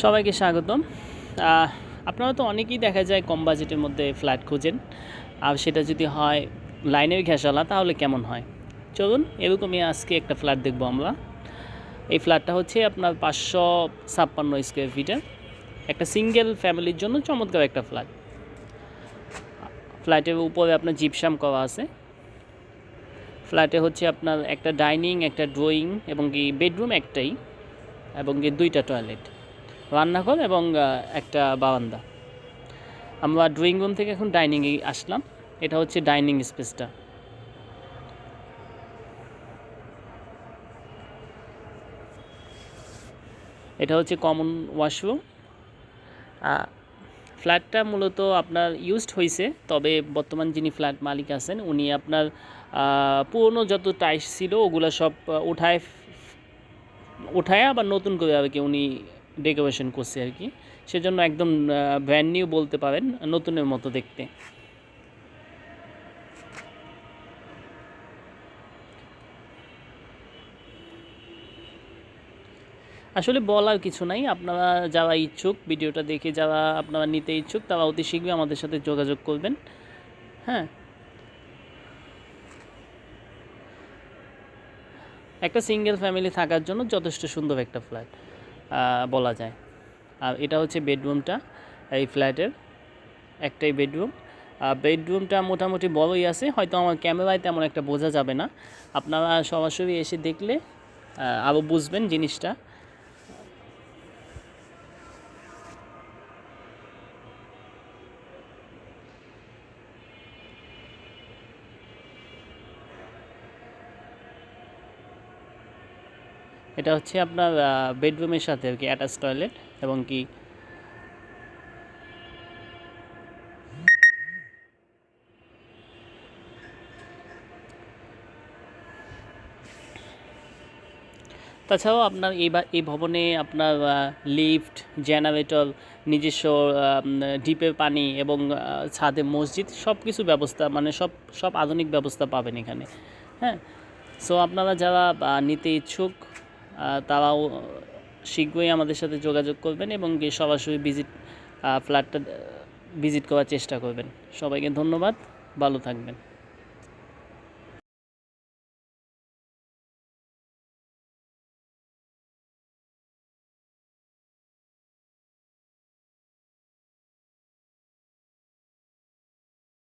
সবাইকে স্বাগতম। আপনারা তো অনেকেই দেখা যায় কম বাজেটের মধ্যে ফ্ল্যাট খুঁজেন। আর সেটা যদি হয় লাইনের ঘেঁষালা, তাহলে কেমন হয়? চলুন, এরকমই আজকে একটা ফ্ল্যাট দেখব আমরা। এই ফ্ল্যাটটা হচ্ছে আপনার পাঁচশো ছাপ্পান্ন স্কোয়ার ফিটের একটা সিঙ্গেল ফ্যামিলির জন্য চমৎকার একটা ফ্ল্যাট। ফ্ল্যাটের উপরে আপনার জিপসাম করা আছে। ফ্ল্যাটে হচ্ছে আপনার একটা ডাইনিং, একটা ড্রয়িং এবং কি বেডরুম একটাই এবং কি দুইটা টয়লেট রান্নাঘর এবং একটা বারান্দা। আমরা ড্রয়িং রুম থেকে এখন ডাইনিংয়ে আসলাম। এটা হচ্ছে ডাইনিং স্পেসটা এটা হচ্ছে কমন ওয়াশরুম ফ্ল্যাটটা মূলত আপনার ইউজড হয়েছে তবে বর্তমান যিনি ফ্ল্যাট মালিক আছেন, উনি আপনার পুরনো যত টাইস ছিল, ওগুলো সব উঠায় উঠায় আবার নতুন করে আর কি উনি ডেকোরেশন করছে আর কি। সেজন্য একদম ব্র্যান্ড নিউ বলতে পারেন, নতুনের মতো দেখতে। আসলে বলার কিছু নাই, আপনারা যারা ইচ্ছুক, ভিডিওটা দেখে যারা আপনারা নিতে ইচ্ছুক, তারা অতি শীঘ্রই আমাদের সাথে যোগাযোগ করবেন। হ্যাঁ। একটা সিঙ্গেল ফ্যামিলি থাকার জন্য যথেষ্ট সুন্দর একটা ফ্ল্যাট বলা যায়। আর এটা হচ্ছে বেডরুমটা, এই ফ্ল্যাটের একটাই বেডরুম। বেডরুমটা মোটামুটি বড়ই আছে, হয়তো আমার ক্যামেরায় তেমন একটা বোঝা যাবে না। আপনারা সরাসরি এসে দেখলে আরও বুঝবেন জিনিসটা। এটা হচ্ছে আপনার বেডরুমের সাথে আর কি অ্যাটাচ টয়লেট এবং কি তাছাড়াও আপনার এই এই ভবনে আপনার লিফট, জেনারেটর, নিজস্ব ডিপের পানি এবং ছাদে মসজিদ সব কিছু ব্যবস্থা মানে সব সব আধুনিক ব্যবস্থা পাবেন এখানে। হ্যাঁ? সো আপনারা যারা নিতে ইচ্ছুক তারাও শীঘ্রই আমাদের সাথে যোগাযোগ করবেন এবং গিয়ে সরাসরি ভিজিট ফ্ল্যাটটা ভিজিট করার চেষ্টা করবেন। সবাইকে ধন্যবাদ, ভালো থাকবেন।